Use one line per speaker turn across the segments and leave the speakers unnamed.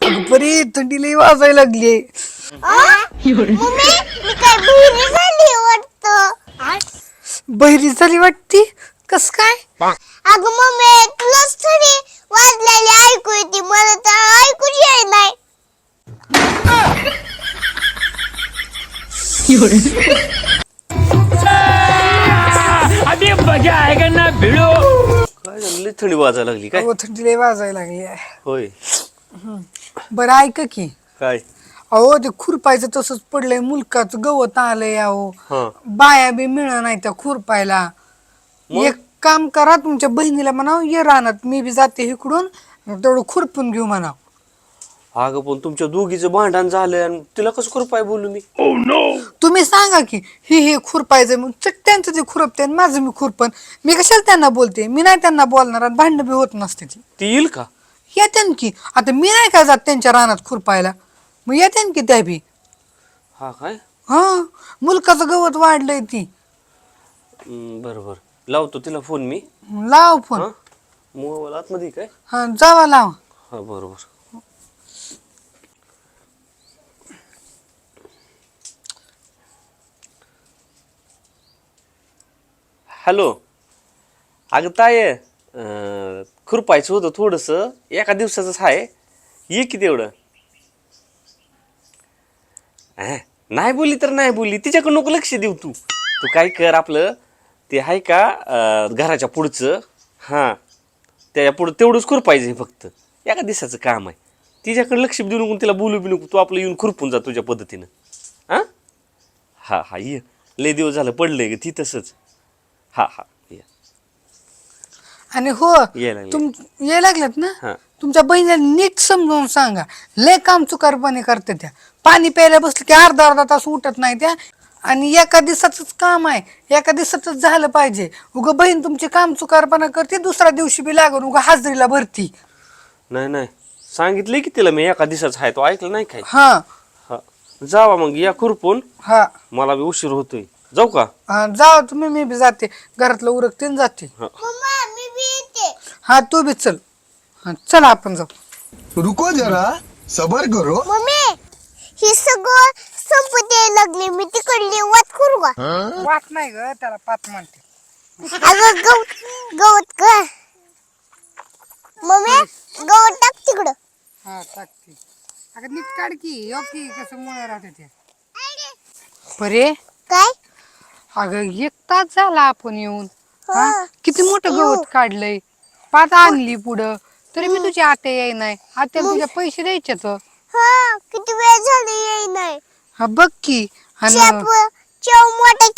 अगं परी थंडी लई वाजायला लागली
मम्मी मी काय बहिरी झाली वाटत?
बहिरी झाली वाटती? कस काय?
अगं मम्मी तुलाच थोडी वाजलेली ऐकू येते. मला तर ऐकूच येत नाही.
अभी मजा आएगा ना भिड़ो?
काय झालं? लई थंडी वाजायला लागली काय?
अहो थंडी लई वाजायला लागली
होय.
बरं ऐक की.
काय?
अहो ते खुरपायचं तसंच पडलंय मुलकाचं गवत आलंय अहो.
हा.
बाया बी मिळ नाही त्या खुरपायला. एक काम करा तुमच्या बहिणीला म्हणाव ये रानात मी बी जाते इकडून तेवढं खुरपून घेऊ म्हणाव.
अगं पण तुमच्या दोघीचं भांडण झालं आणि तिला कसं करू पाय बोलू मी?
तुम्ही सांगा की हे हे खुरपायचं मग चट्ट्यांचं ते खुरपते आणि माझं मी खुरपन. मी कशाला त्यांना बोलते? मी नाही त्यांना बोलणार आणि भांडणं बी होत नसते ती.
ती येईल का?
येते की. आता मी नाही का जात त्यांच्या रानात खुरपायला मग येते की त्या बी.
हा काय?
हा मुलकाचं गवत वाढलंय ती.
हम्म, बरं बरं. लावतो तिला फोन मी.
लाव फोन.
हा? मोबाईल आतमध्ये काय?
हा जावा लाव.
हा बरोबर हॅलो. अगं ताय खुरपायचं होतं थोडंसं. एका दिवसाचंच आहे ये की तेवढं. नाही बोलली तर नाही बोलली. तिच्याकडे नको लक्ष देऊ तू. तू काय कर आपलं ते आहे का घराच्या पुढचं. हां. त्याच्या पुढं तेवढंच खुरपायचं फक्त. एका दिवसाचं काम आहे. तिच्याकडे लक्ष देऊ नको तिला बोलू बी नको. तू आपलं येऊन खुरपून जा तुझ्या पद्धतीनं. हां हां हा ये. लय दिवस झालं पडलंय ग ती तसंच. हा हा.
आणि हो
यायला लागले.
तुम यायला लागलेत ना?
हा.
तुमच्या बहिणीला नीट समजावून सांगा. लय काम चुकारपणे करते त्या. पाणी प्यायला बसलं की अर्धा अर्धा तास उठत नाही त्या. आणि एका दिवसाचंच काम आहे. एका दिवसातच झालं पाहिजे. उगा बहीण तुमची काम चुकारपणा करते दुसऱ्या दिवशी बी लागून उगा हाजरीला भरती.
नाही नाही. सांगितलंय की तिला मी एका दिवसाचा आहे तो ऐकलं नाही काय
हा.
हा. जावा मग या खुरपून.
हा.
मला बी उशीर होतोय. जाऊ का?
हा तुम्ही मी बी जाते. घरातलं उरकते आणि जाते.
मम्मा!
हा तू बी चल. हा चला आपण जाऊ.
रुको जरा सबर करो.
मम्मी हे सगळं संपत यायला लागले. मी तिकडली वाट करू का?
वाट नाही ग त्याला पाच म्हणते.
अगं गवत गवत का? मम्मी गवत टाक तिकडं.
हा टाकते अगं नीट काढ की. यो की कसं मुळे राहते ते. बरे
काय?
अगं एक तास झाला आपण येऊन. हा?
हा.
किती मोठं गवत काढलंय. पात आणली पुढं. तरी मी तुझी आते येई नाही आत्याला तुझ्या पैसे द्यायचे तर
हा किती वेळ झाला येई नाही
हा बघ की. आणि
चेव मोठा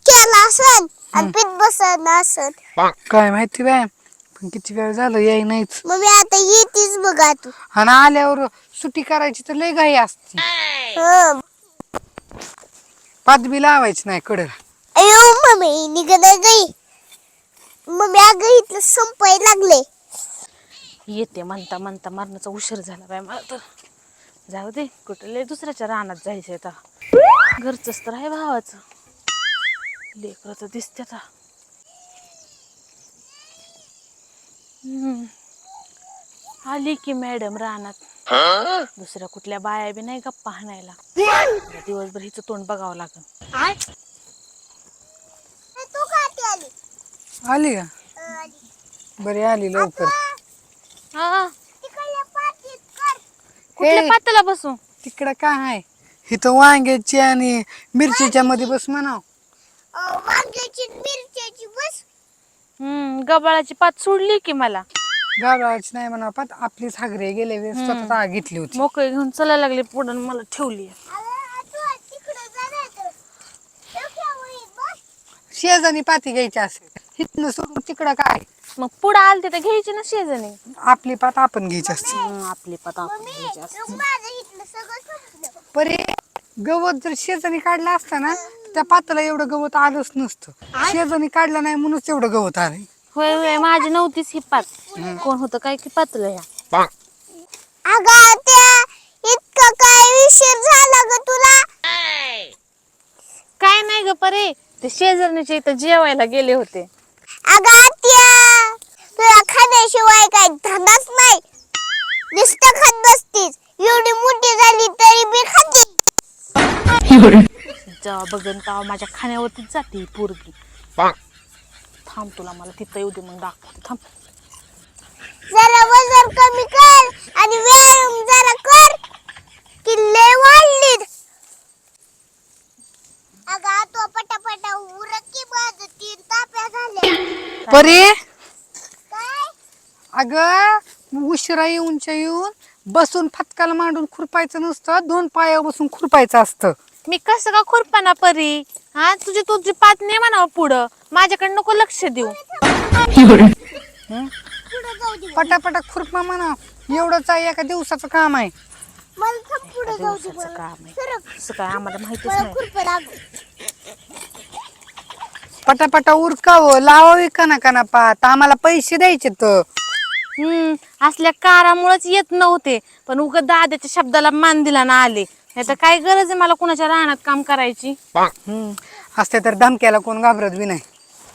केला असन आणि पीठ बसन असन.
काय माहिती बाय पण किती वेळ झालं याय नाहीच
मम्मी आता येतीच बघा तू
आणि आल्यावर सुट्टी करायची तर लय घाई असते.
हं.
पात बी लावायची नाही कडे
अयो मम्मी निघत गई मम्मी अगं इथलं संपाय लागले.
येते म्हणता म्हणता मरणाचा उशीर झाला बाय मला तर. जाऊ दे कुठं लय दुसऱ्याच्या रानात जायचंय आता. घरचंच तर आहे भावाचं. लेकरं तर दिसते आता. हम्म. आली की मॅडम रानात. दुसऱ्या कुठल्या बाया बी नाही गप्पा हाणायला. दिवसभर हिचं तोंड बघावं लागल
तू का आली
आली का? बरी आली लवकर.
हा. कुठल्या
हे.
बसू
तिकडं काय आहे? इथं वांग्याची आणि मिरचीच्या मध्ये बस म्हणाव.
अं, वांग्याची मिरच्याची बस.
हम्म गबाळाची पात सोडली की मला.
गावाची नाही म्हणा पात आपलीच हागरे गेले वेळेस स्वतः घेतली होती.
मोकळी घेऊन चालायला लागले पुढं मला ठेवली.
शेजानी पाती घ्यायची असेल. इथनं सोडून तिकडं काय?
मग पुढं आलते तर घ्यायची ना शेजाने
आपली पात आपण घ्यायची असते.
आपली पात आपण घ्यायची असते.
परे गवत जर शेजानी काढला असता ना त्या पाताला एवढं गवत आलंच नसतं. शेजानी काढलं नाही म्हणूनच एवढं गवत आलंय.
होय होय माझी नव्हतीच ही पात. कोण होतं काय की पातलं या.
अगं त्या इतका काय उशीर झाला ग तुला?
काय नाही ग परे ते शेजारणीच्या इथं जेवायला गेले होते.
शिवाय काय धंदाच नाही. नुसतं खात बसतीस. एवढी मोठी झाली तरी मी खाते.
जेव्हा बघेन माझ्या खाण्यावरतीच जाते पोरगी. थांब तुला मला तिथं येऊ दे मग दाखवते. थांब.
जरा वजन कमी कर आणि व्यायाम जरा कर किल्ले वाढलीत. अग तो पटापटा उरकी
परी? अगं उशिरा येऊनच्या येऊन बसून फटकाला मांडून खुरपायचं नसतं दोन पायावर बसून खुरपायचं असतं.
मी कसं का खुरपाना परी? हा तुझी तुझी पात नाही म्हणावं पुढं. माझ्याकडे नको लक्ष देऊ.
पुढे जाऊ दे
पटापटा खुरपा म्हणा. एवढंच आहे एका दिवसाचं काम आहे.
मला पुढे जाऊ दे.
काम आहे.
सरक.
असं काय आम्हाला माहितीच नाही.
पटापटा उरकावं लावावी काना काना पात. आम्हाला पैसे द्यायचे तर
हम्म असल्या कारामुळेच येत नव्हते. पण उग दादाच्या शब्दाला मान दिला ना आले. नाही तर काय गरज आहे मला कुणाच्या रानात काम करायची?
हम्म. असते तर धमक्याला कोण घाबरत बी नाही.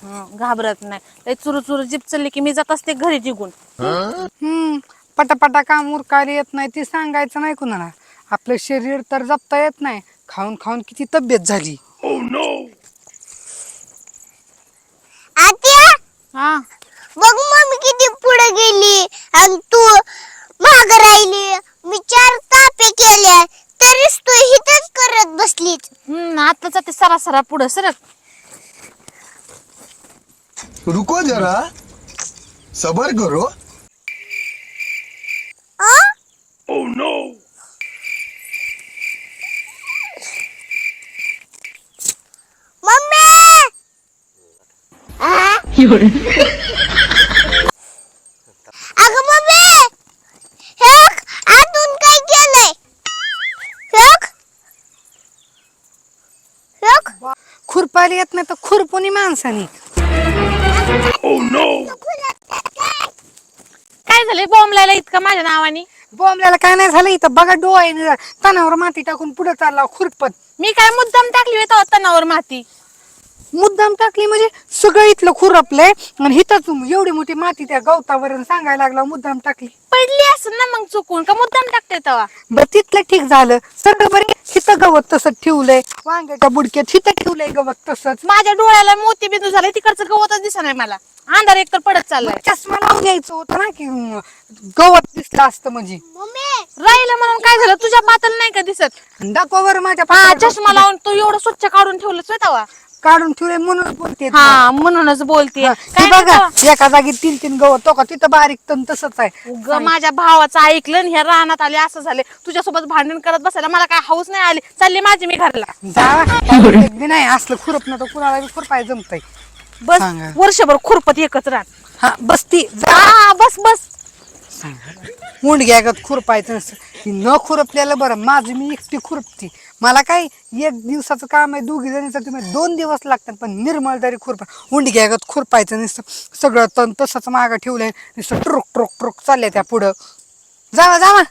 हं, घाबरत नाही. लय चुरू चुरू जीप चालली की मी जात असते घरी जिगून
हम्म पटापटा काम उरकायला येत नाही ती सांगायचं नाही कुणाला. आपलं शरीर तर जपता येत नाही. खाऊन खाऊन किती तब्येत झाली.
आत्या
हा.
बघ मम्मी किती पुढे गेली आणि तू माग राहिली. मी चार तापे केल्या तरीच तू हिथच करत बसलीच
हम्म आता जाते सरा सरा पुढं सरक
रुको जरा. सबर करो.
आ? मम्मी! अगं हे आतून काय केलंय? हे बघ. हे बघ.
खुरपायला येत नाही तर खुरपुनी माणसानी.
काय झालंय? बॉम्बलायला इतकं माझ्या नावाने?
बोंबल्याला काय नाही झालं इथं? बघा डोळ्याने तणावर माती टाकून पुढे चालला खुरपत.
मी काय मुद्दाम टाकली होता तणावर माती?
मुद्दाम टाकली म्हणजे सगळं इथलं खुरपलंय आणि हिथंच एवढी मोठी माती त्या गवतावर सांगायला लागला मुद्दाम टाकली.
पडली असं ना मग चुकून का मुद्दाम टाकते तेव्हा
बर तिथलं ठीक झालं. सगळं बरे हिथं गवत तसंच ठेवलंय. वांग्याच्या बुडक्यात हिथं ठेवलंय गवत तसंच.
माझ्या डोळ्याला मोती बिंदू झाले तिकडचं गवतच दिसत नाही मला. अंधार एक तर पडत चाललाय.
चष्मा लावून यायचं होतं ना की अं, गवत दिसलं असतं म्हणजे.
मम्मी!
राहिलं म्हणून काय झालं? तुझ्या पातल नाही का दिसत?
दाखवा बरं माझ्या
हा चष्मा लावून तू एवढं स्वच्छ काढून ठेवलंस तेव्हा
काढून ठेवले म्हणून बोलते
हा म्हणूनच बोलते.
हा,
काय
हे
नाही
बघा. एका जागी तीन तीन गवत तो का तिथं बारीक तण तसंच आहे.
उग माझ्या भावाचं ऐकलं आणि ह्या रानात आले असं झाले. तुझ्यासोबत भांडण करत बसायला मला काय हाऊस नाही आली. चालली माझी मी घरला.
जावा एक बी नाही असलं खुरप तर कुणाला बी खुरपाय जमतय.
बस. वर्षभर खुरपत एकच रान.
हा बसती
हा बस बस.
मुंडग्यागत खुरपायचं नसतं. न खुरपल्याला बरं माझी मी एकटी खुरपती. मला काय एक दिवसाचं काम आहे दोघी जणीचं तुम्ही दोन दिवस लागतात पण निर्मळ तरी खुरपा. उंडग्यागत खुरपायचं नसतं. सगळं तण तसंच मागं ठेवलंय. नुसतं ट्रुक ट्रुक ट्रुक चाललंय त्या पुढं. जावा जावा.